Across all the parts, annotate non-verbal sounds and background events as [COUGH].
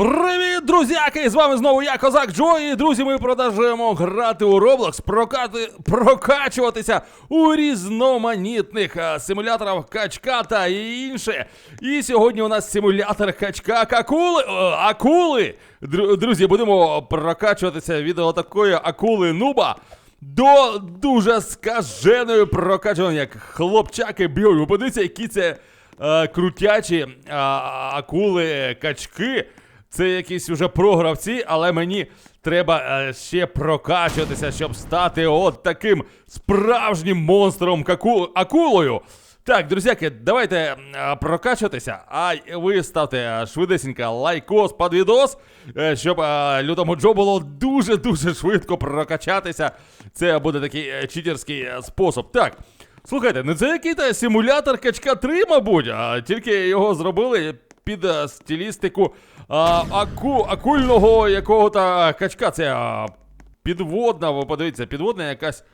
Привіт, друзяки! З вами знову я, Козак Джо, і друзі, ми продовжуємо грати у Roblox, прокати, прокачуватися у різноманітних е, симуляторах качка та інше. І сьогодні у нас симулятор качка акули. е. Друзі, будемо прокачуватися від такої акули нуба. До дуже скаженої прокачування, як хлопчаки б'ють. Подивіться, які це е, крутячі е, акули, качки. Це якісь уже програвці, але мені треба е, ще прокачуватися, щоб стати от таким справжнім монстром акулою. Так, друзяки, давайте е, прокачуватися, а ви ставте е, швидесенько лайкос під відос, щоб лютому Джо було дуже-дуже швидко прокачатися. Це буде такий читерський спосіб. Так. Слухайте, ну це який-то симулятор качка 3, мабуть, а тільки його зробили під е, стилістику а, аку, акульного якого-то качка. Це а, підводна, ви подивіться, підводна якась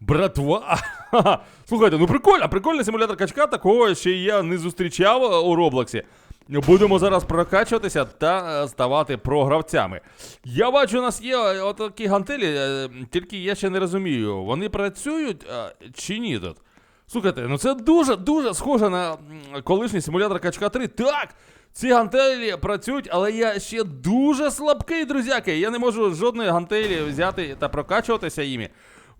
братва. [LAUGHS] Слухайте, ну прикольно, прикольний симулятор качка, такого ще я не зустрічав е, у Роблоксі. Будемо зараз прокачуватися та е, ставати програвцями. Я бачу, у нас є е, отакі гантелі, е, тільки я ще не розумію, вони працюють е, чи ні тут. Слухайте, ну це дуже дуже схоже на колишній симулятор качка 3. Так! Ці гантелі працюють, але я ще дуже слабкий, друзяки. Я не можу жодної гантелі взяти та прокачуватися їми.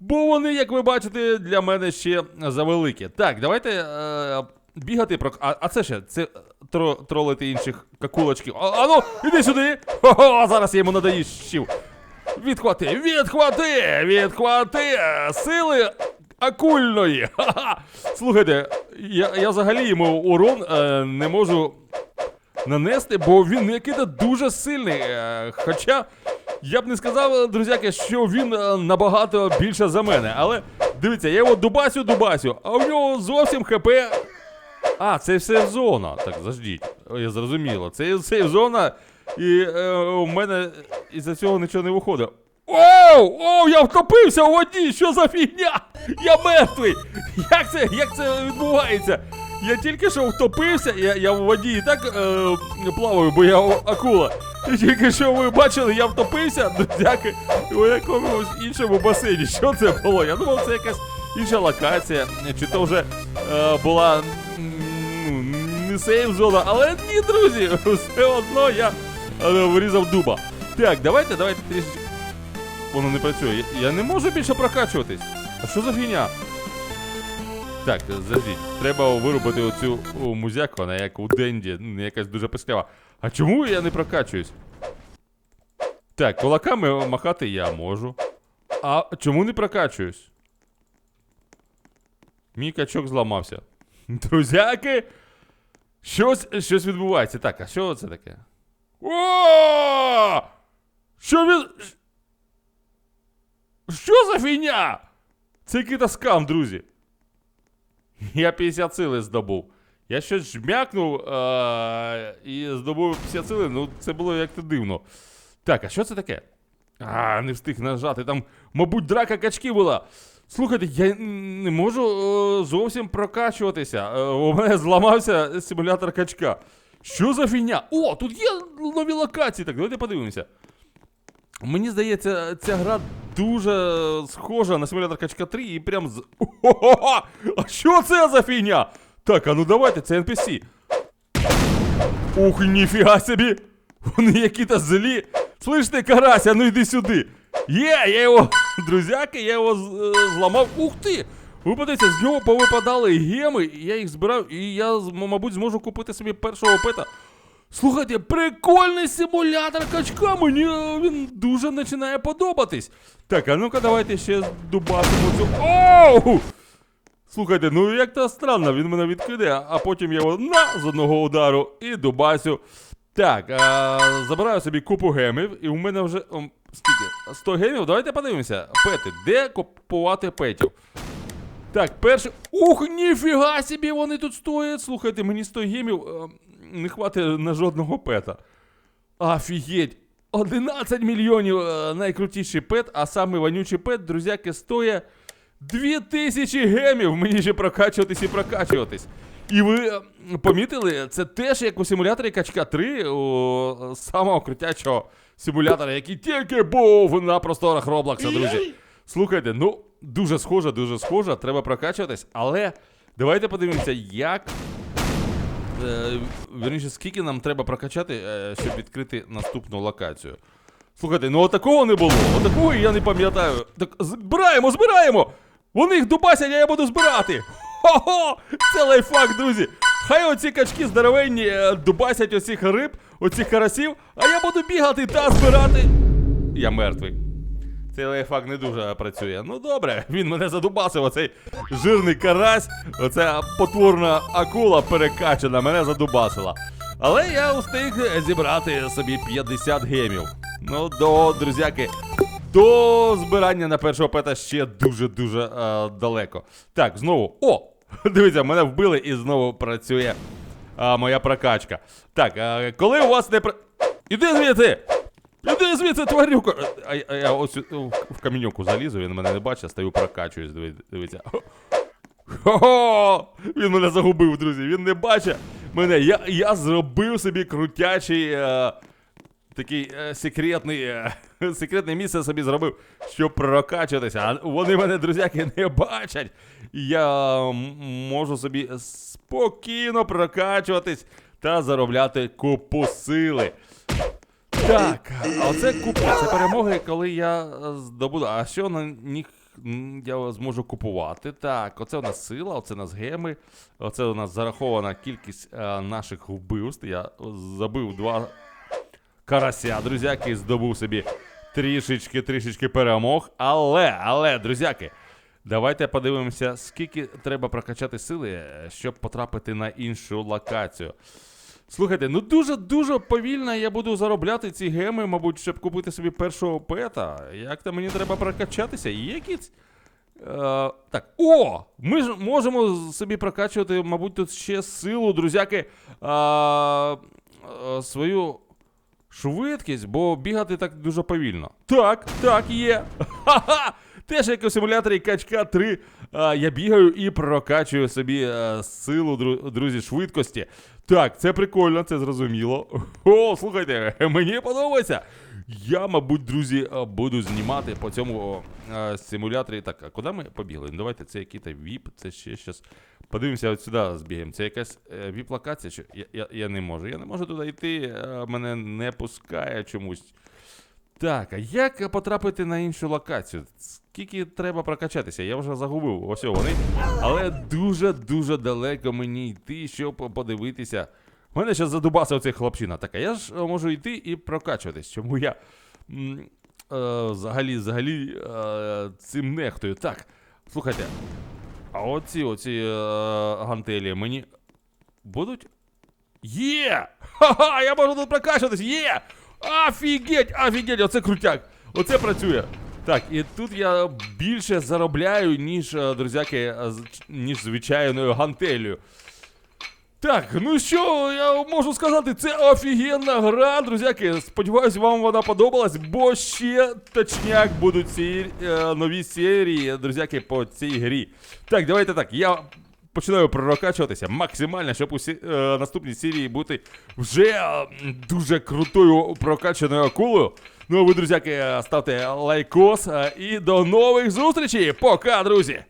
Бо вони, як ви бачите, для мене ще завеликі. Так, давайте е, бігати про. А, а це ще, це тро, тролити інших какулочків. А, а ну, іди сюди! Хо-хо, зараз я йому надаїщив. Відхвати, відхвати, відхвати е, сили акульної. Ха-ха. [LAUGHS] Слухайте, я, я взагалі йому урон е, не можу нанести, бо він який-то дуже сильний. Е, хоча я б не сказав, друзяки, що він е, набагато більше за мене. Але дивіться, я його дубасю дубасю, а у нього зовсім хп. А, це все зона. Так, заждіть. Я зрозуміло. Це сейф зона, і е, у мене із-за цього нічого не виходить. Оу! Оу, я втопився у воді! Що за фігня? Я мертвий! Як це, як це відбувається? Я тільки що втопився, я, я в воді і так е, плаваю, бо я акула. І тільки що ви бачили, я втопився, друзяки, у якомусь іншому басейні. Що це було? Я думав, це якась інша локація, чи то вже е, була ну, не сейф зона, але ні, друзі, все одно я е, вирізав дуба. Так, давайте, давайте трішечки. Воно не працює. Я, не можу більше прокачуватись. А що за фігня? Так, заждіть. Треба виробити оцю о, музяку, вона як у Денді, якась дуже писклява. А чому я не прокачуюсь? Так, кулаками махати я можу. А чому не прокачуюсь? Мій качок зламався. [LAUGHS] Друзяки! Щось, щось відбувається. Так, а що це таке? О! Що він. Що за фігня? Це який-то скам, друзі. Я 50 сили здобув. Я щось жмякнув е- і здобув 50 сили, ну це було як-то дивно. Так, а що це таке? А, не встиг нажати. Там, мабуть, драка качки була. Слухайте, я не можу е, зовсім прокачуватися. Е, у мене зламався симулятор качка. Що за фігня? О, тут є нові локації. Так, давайте подивимося. Мені здається, ця гра дуже схожа на симулятор качка 3 і прям з. О-хо-хо! [LAUGHS] А що це за фігня? Так, а ну давайте, це NPC. Ух, ніфіга собі! Вони які-то злі. Слиш ти, карася, ну йди сюди. Є, я його. [LAUGHS] Друзяки, я його е, зламав. Ух ти! Ви подивіться, з нього повипадали геми, я їх збирав, і я, мабуть, зможу купити собі першого пета. Слухайте, прикольний симулятор качка, мені е, він дуже починає подобатись. Так, а ну-ка давайте ще дубасимо цю. Оу! Слухайте, ну як то странно, він мене відкидає, а потім я його на з одного удару і дубасю. Так, а, забираю собі купу гемів, і у мене вже. ом, скільки? 100 гемів. Давайте подивимося. Пети, де купувати петів? Так, перший. Ух, ніфіга собі вони тут стоять. Слухайте, мені 100 гемів е, не хватить на жодного пета. Офігеть. 11 мільйонів е, найкрутіший пет, а саме вонючий пет, друзяки, стоїть 2000 гемів. Мені ще прокачуватись і прокачуватись. І ви е, помітили, це теж як у симуляторі качка 3, у самого крутячого симулятора, який тільки був на просторах Роблокса, друзі. Слухайте, ну дуже схоже, дуже схоже, треба прокачуватись, але давайте подивимося, як. Е, вірніше, скільки нам треба прокачати, е, щоб відкрити наступну локацію. Слухайте, ну отакого не було. Отакого я не пам'ятаю. Так збираємо, збираємо! Вони їх дубасять, а я буду збирати. Хо-хо! Це лайфхак, друзі. Хай оці качки здоровенні е, дубасять оцих риб, оцих карасів, а я буду бігати та збирати. Я мертвий. Цей лайфхак не дуже працює. Ну добре, він мене задубасив, оцей жирний карась, оця потворна акула перекачана, мене задубасила. Але я встиг зібрати собі 50 гемів. Ну, до, друзяки, до збирання на першого пета ще дуже-дуже е, далеко. Так, знову. О! [LAUGHS] Дивіться, мене вбили і знову працює е, моя прокачка. Так, е, коли у вас не. Іди звідти! Іди звідси, тварюка! А, а я ось у- в камінюку залізу, він мене не бачить, стою прокачуюсь, диви- дивіться. Хо-хо! Він мене загубив, друзі. Він не бачить мене. Я, я зробив собі крутячий. Е, такий е, секретний, е, [LAUGHS] секретне місце собі зробив, щоб прокачатися. А вони мене, друзяки, не бачать. Я можу собі спокійно прокачуватись та заробляти купу сили. Так, а оце купа. Це перемоги, коли я е, здобуду. А що на них я зможу купувати? Так, оце у нас сила, оце у нас геми, оце у нас зарахована кількість е, наших вбивств. Я забив два карася, друзяки, здобув собі трішечки, трішечки перемог. Але, але, друзяки, давайте подивимося, скільки треба прокачати сили, е, щоб потрапити на іншу локацію. Слухайте, ну дуже-дуже повільно я буду заробляти ці геми, мабуть, щоб купити собі першого пета. Як там мені треба прокачатися? Є. Е, так, о! Ми ж можемо собі прокачувати, мабуть, тут ще силу, друзяки, е, е, свою швидкість, бо бігати так дуже повільно. Так, так, є. Ха-ха! Теж як у симуляторі качка 3, а, я бігаю і прокачую собі е, силу, друзі, швидкості. Так, це прикольно, це зрозуміло. О, слухайте, [LAUGHS] мені подобається. Я, мабуть, друзі, е, буду знімати по цьому о, симуляторі. Так, а куди ми побігли? Ну, давайте це який-то віп, це ще щас. Подивимося, от сюди збігаємо. Це якась е, віп-локація? Я, я, я не можу. Я не можу туди йти, е, мене не пускає чомусь. Так, а як потрапити на іншу локацію? Скільки треба прокачатися? Я вже загубив. Ось вони. Але дуже-дуже далеко мені йти, щоб подивитися. У мене зараз задубався оцей хлопчина. Так, а я ж е, можу йти і прокачуватись. Чому я е, взагалі, взагалі е, цим нехтую. Так, слухайте. А оці оці е, гантелі мені будуть. Є! Ха-ха! Я можу тут прокачуватись! Є! Офігеть! Офігеть! Оце крутяк! Оце працює! Так, і тут я більше заробляю, ніж, е, друзяки, е, ніж звичайною гантелью. Так, ну що, я можу сказати, це офігенна гра, друзяки. Сподіваюсь, вам вона подобалась, бо ще точняк будуть ці е, нові серії, друзяки, по цій грі. Так, давайте так. Я починаю прокачуватися максимально, щоб у е, наступній серії бути вже дуже крутою прокачаною акулою. Ну а ви, друзяки, ставте лайкос е, і до нових зустрічей. Пока, друзі!